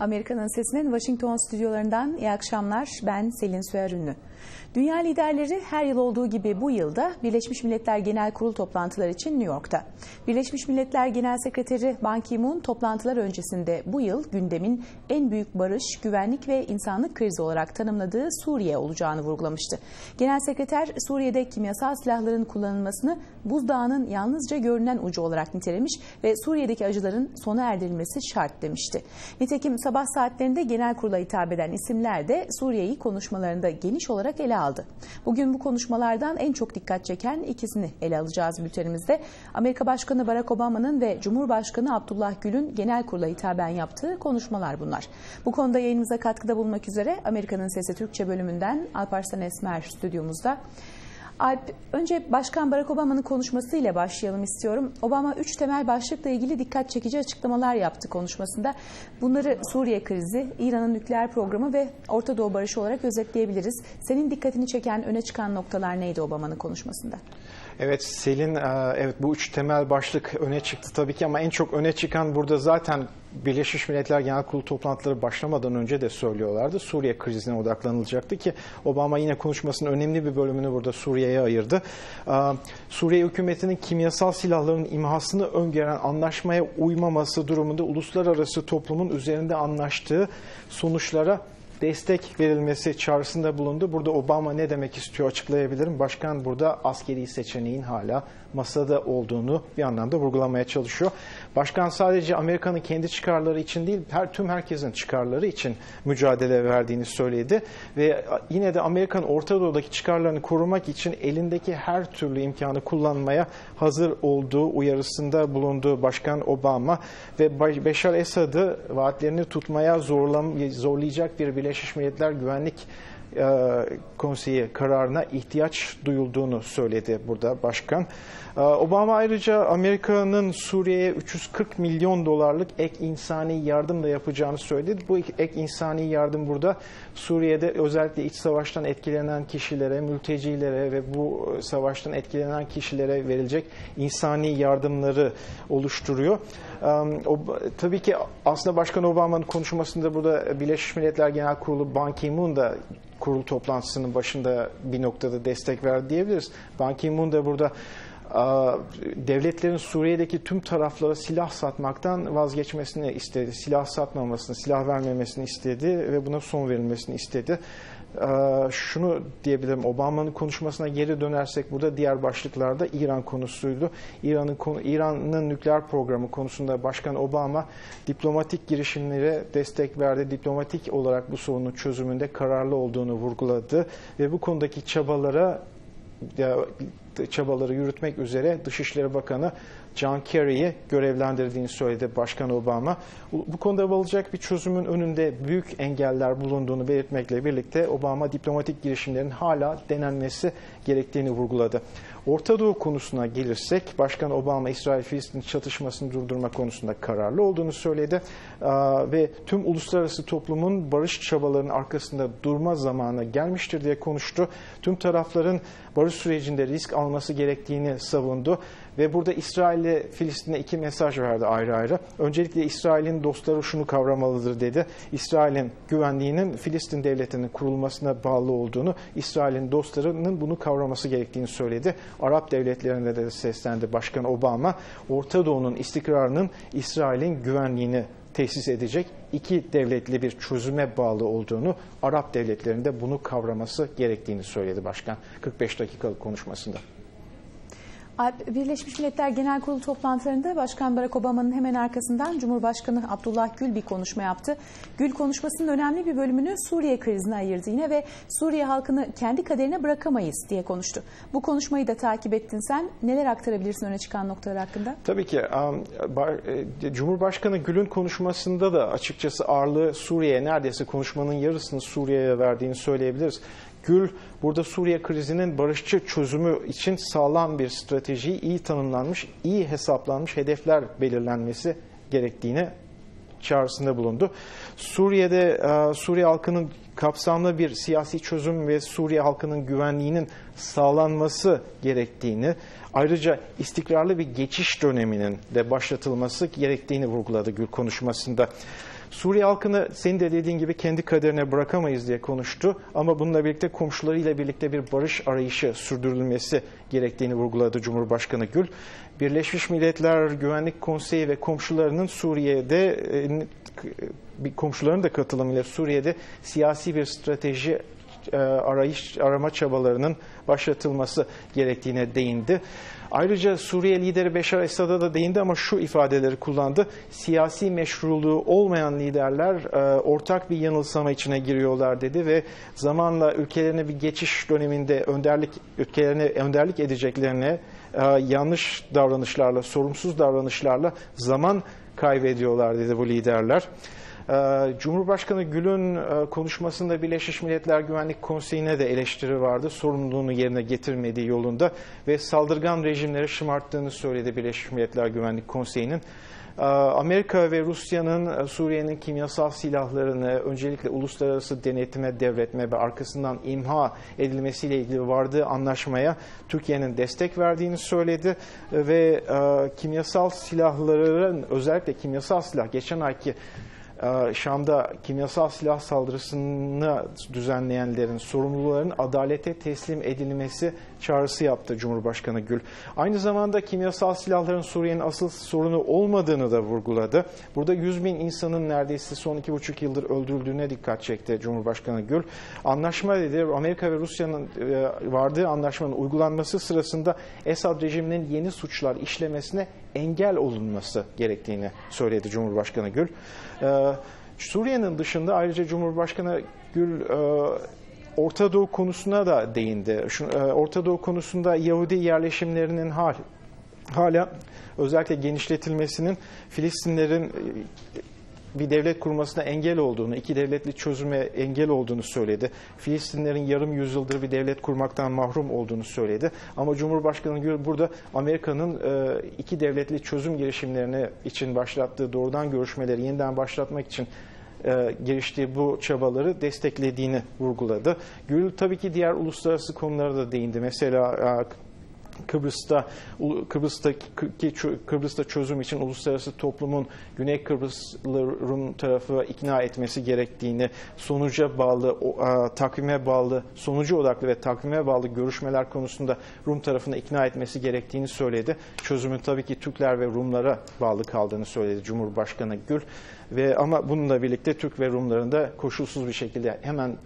Amerika'nın sesinin Washington stüdyolarından iyi akşamlar. Ben Selin Süer Ünlü. Dünya liderleri her yıl olduğu gibi bu yılda Birleşmiş Milletler Genel Kurul toplantıları için New York'ta. Birleşmiş Milletler Genel Sekreteri Ban Ki-moon toplantılar öncesinde bu yıl gündemin en büyük barış, güvenlik ve insanlık krizi olarak tanımladığı Suriye olacağını vurgulamıştı. Genel Sekreter Suriye'de kimyasal silahların kullanılmasını buzdağının yalnızca görünen ucu olarak nitelemiş ve Suriye'deki acıların sona erdirilmesi şart demişti. Nitekim sabah saatlerinde genel kurula hitap eden isimler de Suriye'yi konuşmalarında geniş olarak ele aldı. Bugün bu konuşmalardan en çok dikkat çeken ikisini ele alacağız bültenimizde. Amerika Başkanı Barack Obama'nın ve Cumhurbaşkanı Abdullah Gül'ün genel kurula hitaben yaptığı konuşmalar bunlar. Bu konuda yayınımıza katkıda bulunmak üzere Amerika'nın Sesi Türkçe bölümünden Alparslan Esmer stüdyomuzda. Alp, önce Başkan Barack Obama'nın konuşmasıyla başlayalım istiyorum. Obama üç temel başlıkla ilgili dikkat çekici açıklamalar yaptı konuşmasında. Bunları Suriye krizi, İran'ın nükleer programı ve Orta Doğu barışı olarak özetleyebiliriz. Senin dikkatini çeken öne çıkan noktalar neydi Obama'nın konuşmasında? Evet Selin, evet bu üç temel başlık öne çıktı tabii ki ama en çok öne çıkan burada zaten Birleşmiş Milletler Genel Kurulu toplantıları başlamadan önce de söylüyorlardı. Suriye krizine odaklanılacaktı ki Obama yine konuşmasının önemli bir bölümünü burada Suriye'ye ayırdı. Suriye hükümetinin kimyasal silahların imhasını öngören anlaşmaya uymaması durumunda uluslararası toplumun üzerinde anlaştığı sonuçlara destek verilmesi çağrısında bulundu. Burada Obama ne demek istiyor açıklayabilirim. Başkan burada askeri seçeneğin hala masada olduğunu bir anlamda vurgulamaya çalışıyor. Başkan sadece Amerika'nın kendi çıkarları için değil, her tüm herkesin çıkarları için mücadele verdiğini söyledi ve yine de Amerika'nın Orta Doğu'daki çıkarlarını korumak için elindeki her türlü imkanı kullanmaya hazır olduğu uyarısında bulundu Başkan Obama ve Beşar Esad'ı vaatlerini tutmaya zorlam zorlayacak bir Birleşmiş Milletler Güvenlik Konseyi kararına ihtiyaç duyulduğunu söyledi burada başkan. Obama ayrıca Amerika'nın Suriye'ye 340 milyon dolarlık ek insani yardım da yapacağını söyledi. Bu ek insani yardım burada Suriye'de özellikle iç savaştan etkilenen kişilere, mültecilere ve bu savaştan etkilenen kişilere verilecek insani yardımları oluşturuyor. O, tabii ki aslında Başkan Obama'nın konuşmasında burada Birleşmiş Milletler Genel Kurulu Ban Ki-moon da kurul toplantısının başında bir noktada destek verdi diyebiliriz. Ban Ki-moon da burada devletlerin Suriye'deki tüm taraflara silah satmaktan vazgeçmesini istedi. Silah satmamasını, silah vermemesini istedi ve buna son verilmesini istedi. Şunu diyebilirim, Obama'nın konuşmasına geri dönersek burada diğer başlıklarda İran konusuydu. İran'ın İran'ın nükleer programı konusunda Başkan Obama diplomatik girişimlere destek verdi. Diplomatik olarak bu sorunun çözümünde kararlı olduğunu vurguladı ve bu konudaki çabalara çabaları yürütmek üzere Dışişleri Bakanı John Kerry'i görevlendirdiğini söyledi Başkan Obama. Bu konuda varılacak bir çözümün önünde büyük engeller bulunduğunu belirtmekle birlikte Obama diplomatik girişimlerin hala denenmesi gerektiğini vurguladı. Orta Doğu konusuna gelirsek Başkan Obama İsrail-Filistin çatışmasını durdurma konusunda kararlı olduğunu söyledi ve tüm uluslararası toplumun barış çabalarının arkasında durma zamanı gelmiştir diye konuştu. Tüm tarafların barış sürecinde risk alması gerektiğini savundu ve burada İsrail ile Filistin'e iki mesaj verdi ayrı ayrı. Öncelikle İsrail'in dostları şunu kavramalıdır dedi. İsrail'in güvenliğinin Filistin devletinin kurulmasına bağlı olduğunu, İsrail'in dostlarının bunu kavraması gerektiğini söyledi. Arap devletlerine de seslendi Başkan Obama. Orta Doğu'nun istikrarının İsrail'in güvenliğini tesis edecek iki devletli bir çözüme bağlı olduğunu, Arap devletlerinde bunu kavraması gerektiğini söyledi başkan 45 dakikalık konuşmasında. Birleşmiş Milletler Genel Kurulu toplantılarında Başkan Barack Obama'nın hemen arkasından Cumhurbaşkanı Abdullah Gül bir konuşma yaptı. Gül konuşmasının önemli bir bölümünü Suriye krizine ayırdı yine ve Suriye halkını kendi kaderine bırakamayız diye konuştu. Bu konuşmayı da takip ettin sen. Neler aktarabilirsin öne çıkan noktalar hakkında? Tabii ki. Cumhurbaşkanı Gül'ün konuşmasında da açıkçası ağırlığı Suriye'ye neredeyse konuşmanın yarısını Suriye'ye verdiğini söyleyebiliriz. Gül burada Suriye krizinin barışçı çözümü için sağlam bir strateji, iyi tanımlanmış, iyi hesaplanmış hedefler belirlenmesi gerektiğini çağrısında bulundu. Suriye'de Suriye halkının kapsamlı bir siyasi çözüm ve Suriye halkının güvenliğinin sağlanması gerektiğini, ayrıca istikrarlı bir geçiş döneminin de başlatılması gerektiğini vurguladı Gül konuşmasında. Suriye halkını senin de dediğin gibi kendi kaderine bırakamayız diye konuştu. Ama bununla birlikte komşularıyla birlikte bir barış arayışı sürdürülmesi gerektiğini vurguladı Cumhurbaşkanı Gül. Birleşmiş Milletler Güvenlik Konseyi ve komşularının Suriye'de e, komşuların da katılımıyla Suriye'de siyasi bir strateji e, arayış arama çabalarının başlatılması gerektiğine değindi. Ayrıca Suriye lideri Beşar Esad'a da değindi ama şu ifadeleri kullandı. Siyasi meşruluğu olmayan liderler e, ortak bir yanılsama içine giriyorlar dedi ve zamanla ülkelerine bir geçiş döneminde önderlik ülkelerine önderlik edeceklerine e, yanlış davranışlarla, sorumsuz davranışlarla zaman kaybediyorlar dedi bu liderler. Ee, Cumhurbaşkanı Gül'ün e, konuşmasında Birleşmiş Milletler Güvenlik Konseyi'ne de eleştiri vardı. Sorumluluğunu yerine getirmediği yolunda ve saldırgan rejimleri şımarttığını söyledi Birleşmiş Milletler Güvenlik Konseyi'nin. Ee, Amerika ve Rusya'nın e, Suriye'nin kimyasal silahlarını öncelikle uluslararası denetime devretme ve arkasından imha edilmesiyle ilgili vardığı anlaşmaya Türkiye'nin destek verdiğini söyledi ve e, kimyasal silahların özellikle kimyasal silah geçen ayki Şam'da kimyasal silah saldırısını düzenleyenlerin sorumluların adalete teslim edilmesi çağrısı yaptı Cumhurbaşkanı Gül. Aynı zamanda kimyasal silahların Suriye'nin asıl sorunu olmadığını da vurguladı. Burada 100 bin insanın neredeyse son iki buçuk yıldır öldürüldüğüne dikkat çekti Cumhurbaşkanı Gül. Anlaşma dedi Amerika ve Rusya'nın e, vardığı anlaşmanın uygulanması sırasında Esad rejiminin yeni suçlar işlemesine engel olunması gerektiğini söyledi Cumhurbaşkanı Gül. Ee, Suriye'nin dışında ayrıca Cumhurbaşkanı Gül e, Orta Doğu konusuna da değindi. Şu, e, Orta Doğu konusunda Yahudi yerleşimlerinin hal, hala özellikle genişletilmesinin Filistinlerin e, bir devlet kurmasına engel olduğunu, iki devletli çözüme engel olduğunu söyledi. Filistinlerin yarım yüzyıldır bir devlet kurmaktan mahrum olduğunu söyledi. Ama Cumhurbaşkanı burada Amerika'nın e, iki devletli çözüm girişimlerini için başlattığı doğrudan görüşmeleri yeniden başlatmak için e, giriştiği bu çabaları desteklediğini vurguladı. Gül tabii ki diğer uluslararası konulara da değindi. Mesela e, Kıbrıs'ta Kıbrıs'ta Kıbrıs'ta çözüm için uluslararası toplumun Güney Kıbrıslı Rum tarafı ikna etmesi gerektiğini, sonuca bağlı, takvime bağlı, sonucu odaklı ve takvime bağlı görüşmeler konusunda Rum tarafını ikna etmesi gerektiğini söyledi. Çözümün tabii ki Türkler ve Rumlara bağlı kaldığını söyledi Cumhurbaşkanı Gül. Ve ama bununla birlikte Türk ve Rumların da koşulsuz bir şekilde hemen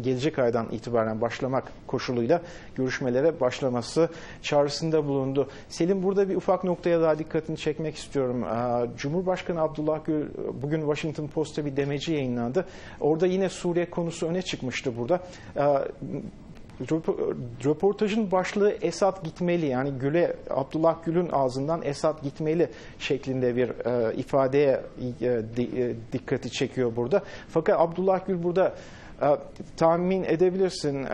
gelecek aydan itibaren başlamak koşuluyla görüşmelere başlaması çağrısında bulundu. Selim burada bir ufak noktaya daha dikkatini çekmek istiyorum. Cumhurbaşkanı Abdullah Gül bugün Washington Post'ta bir demeci yayınlandı. Orada yine Suriye konusu öne çıkmıştı burada röportajın başlığı Esat gitmeli yani Gül'e Abdullah Gül'ün ağzından Esat gitmeli şeklinde bir e, ifadeye e, di, e, dikkati çekiyor burada. Fakat Abdullah Gül burada e, tahmin edebilirsin e,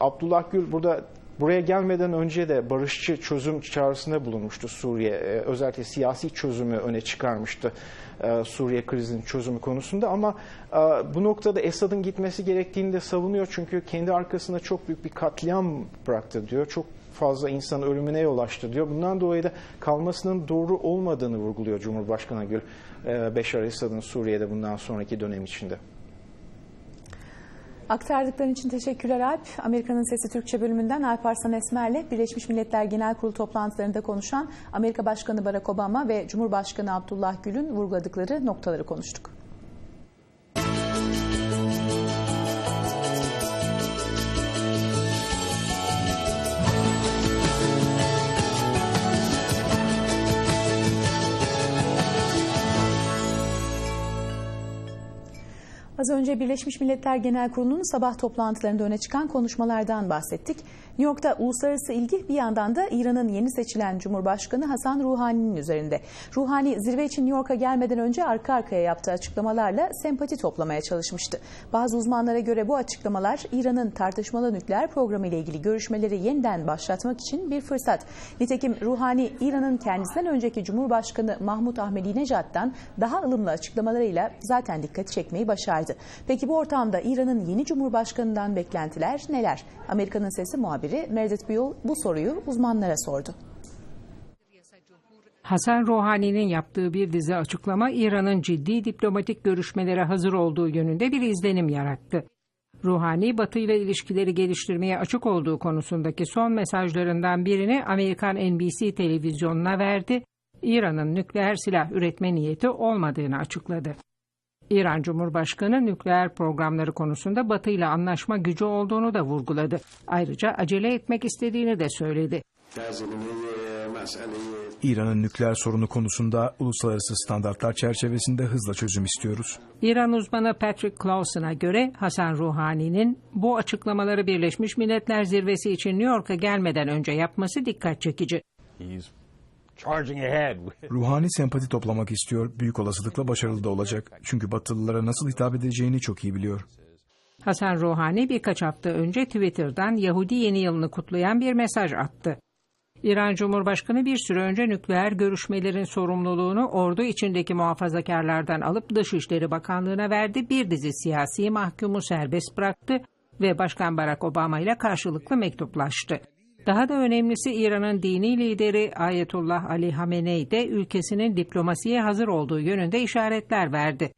Abdullah Gül burada Buraya gelmeden önce de barışçı çözüm çağrısında bulunmuştu Suriye. Ee, özellikle siyasi çözümü öne çıkarmıştı e, Suriye krizinin çözümü konusunda. Ama e, bu noktada Esad'ın gitmesi gerektiğini de savunuyor. Çünkü kendi arkasında çok büyük bir katliam bıraktı diyor. Çok fazla insan ölümüne yol açtı diyor. Bundan dolayı da kalmasının doğru olmadığını vurguluyor Cumhurbaşkanı Gül. E, Beşar Esad'ın Suriye'de bundan sonraki dönem içinde. Aktardıkların için teşekkürler Alp. Amerika'nın Sesi Türkçe bölümünden Alp Arslan Esmer'le Birleşmiş Milletler Genel Kurulu toplantılarında konuşan Amerika Başkanı Barack Obama ve Cumhurbaşkanı Abdullah Gül'ün vurguladıkları noktaları konuştuk. Az önce Birleşmiş Milletler Genel Kurulu'nun sabah toplantılarında öne çıkan konuşmalardan bahsettik. New York'ta uluslararası ilgi bir yandan da İran'ın yeni seçilen Cumhurbaşkanı Hasan Ruhani'nin üzerinde. Ruhani zirve için New York'a gelmeden önce arka arkaya yaptığı açıklamalarla sempati toplamaya çalışmıştı. Bazı uzmanlara göre bu açıklamalar İran'ın tartışmalı nükleer programı ile ilgili görüşmeleri yeniden başlatmak için bir fırsat. Nitekim Ruhani İran'ın kendisinden önceki Cumhurbaşkanı Mahmut Ahmedinejad'dan daha ılımlı açıklamalarıyla zaten dikkat çekmeyi başardı. Peki bu ortamda İran'ın yeni Cumhurbaşkanı'ndan beklentiler neler? Amerika'nın sesi muhabiri Meredith Buell bu soruyu uzmanlara sordu. Hasan Rouhani'nin yaptığı bir dizi açıklama İran'ın ciddi diplomatik görüşmelere hazır olduğu yönünde bir izlenim yarattı. Rouhani, Batı ile ilişkileri geliştirmeye açık olduğu konusundaki son mesajlarından birini Amerikan NBC televizyonuna verdi. İran'ın nükleer silah üretme niyeti olmadığını açıkladı. İran Cumhurbaşkanı nükleer programları konusunda Batı ile anlaşma gücü olduğunu da vurguladı. Ayrıca acele etmek istediğini de söyledi. İran'ın nükleer sorunu konusunda uluslararası standartlar çerçevesinde hızla çözüm istiyoruz. İran uzmanı Patrick Clausen'a göre Hasan Rouhani'nin bu açıklamaları Birleşmiş Milletler Zirvesi için New York'a gelmeden önce yapması dikkat çekici. He's charging ahead. Ruhani sempati toplamak istiyor, büyük olasılıkla başarılı da olacak. Çünkü Batılılara nasıl hitap edeceğini çok iyi biliyor. Hasan Rouhani birkaç hafta önce Twitter'dan Yahudi yeni yılını kutlayan bir mesaj attı. İran Cumhurbaşkanı bir süre önce nükleer görüşmelerin sorumluluğunu ordu içindeki muhafazakarlardan alıp Dışişleri Bakanlığı'na verdi. Bir dizi siyasi mahkumu serbest bıraktı ve Başkan Barack Obama ile karşılıklı mektuplaştı. Daha da önemlisi İran'ın dini lideri Ayetullah Ali Hamenei de ülkesinin diplomasiye hazır olduğu yönünde işaretler verdi.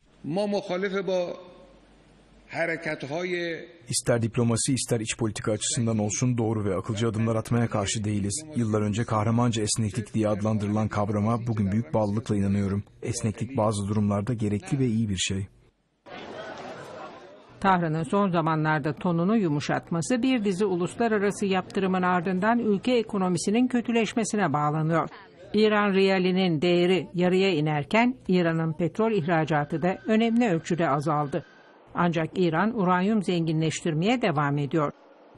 İster diplomasi ister iç politika açısından olsun doğru ve akılcı adımlar atmaya karşı değiliz. Yıllar önce kahramanca esneklik diye adlandırılan kavrama bugün büyük bağlılıkla inanıyorum. Esneklik bazı durumlarda gerekli ve iyi bir şey. Tahran'ın son zamanlarda tonunu yumuşatması bir dizi uluslararası yaptırımın ardından ülke ekonomisinin kötüleşmesine bağlanıyor. İran riyalinin değeri yarıya inerken İran'ın petrol ihracatı da önemli ölçüde azaldı. Ancak İran uranyum zenginleştirmeye devam ediyor.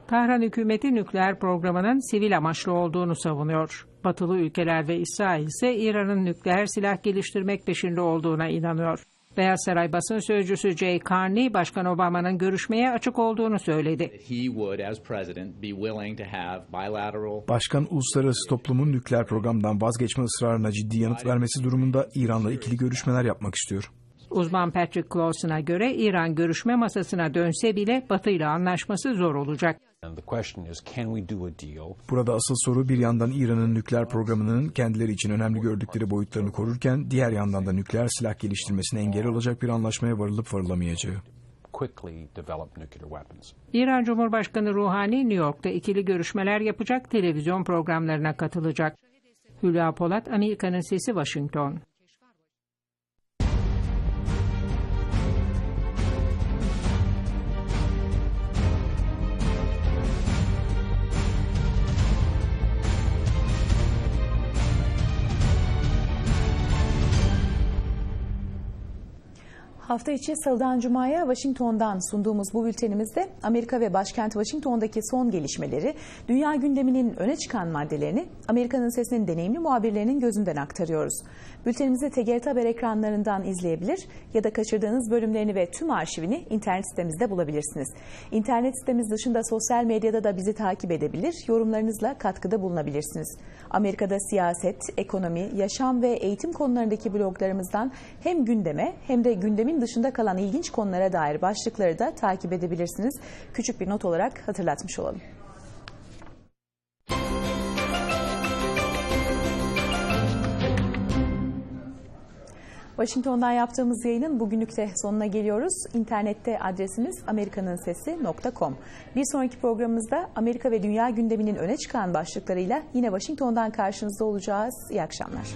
Tahran hükümeti nükleer programının sivil amaçlı olduğunu savunuyor. Batılı ülkeler ve İsrail ise İran'ın nükleer silah geliştirmek peşinde olduğuna inanıyor. Beyaz Saray basın sözcüsü Jay Carney, Başkan Obama'nın görüşmeye açık olduğunu söyledi. Başkan uluslararası toplumun nükleer programdan vazgeçme ısrarına ciddi yanıt vermesi durumunda İran'la ikili görüşmeler yapmak istiyor. Uzman Patrick Clausen'a göre İran görüşme masasına dönse bile Batı ile anlaşması zor olacak. Burada asıl soru bir yandan İran'ın nükleer programının kendileri için önemli gördükleri boyutlarını korurken diğer yandan da nükleer silah geliştirmesine engel olacak bir anlaşmaya varılıp varılamayacağı. İran Cumhurbaşkanı Ruhani New York'ta ikili görüşmeler yapacak, televizyon programlarına katılacak. Hülya Polat, Amerika'nın Sesi, Washington. Hafta içi Salıdan Cuma'ya Washington'dan sunduğumuz bu bültenimizde Amerika ve başkent Washington'daki son gelişmeleri, dünya gündeminin öne çıkan maddelerini Amerika'nın sesinin deneyimli muhabirlerinin gözünden aktarıyoruz. Bültenimizi TGRT Haber ekranlarından izleyebilir ya da kaçırdığınız bölümlerini ve tüm arşivini internet sitemizde bulabilirsiniz. İnternet sitemiz dışında sosyal medyada da bizi takip edebilir, yorumlarınızla katkıda bulunabilirsiniz. Amerika'da siyaset, ekonomi, yaşam ve eğitim konularındaki bloglarımızdan hem gündeme hem de gündemin dışında kalan ilginç konulara dair başlıkları da takip edebilirsiniz. Küçük bir not olarak hatırlatmış olalım. Washington'dan yaptığımız yayının bugünlük de sonuna geliyoruz. İnternette adresimiz amerikaныnsesi.com. Bir sonraki programımızda Amerika ve dünya gündeminin öne çıkan başlıklarıyla yine Washington'dan karşınızda olacağız. İyi akşamlar.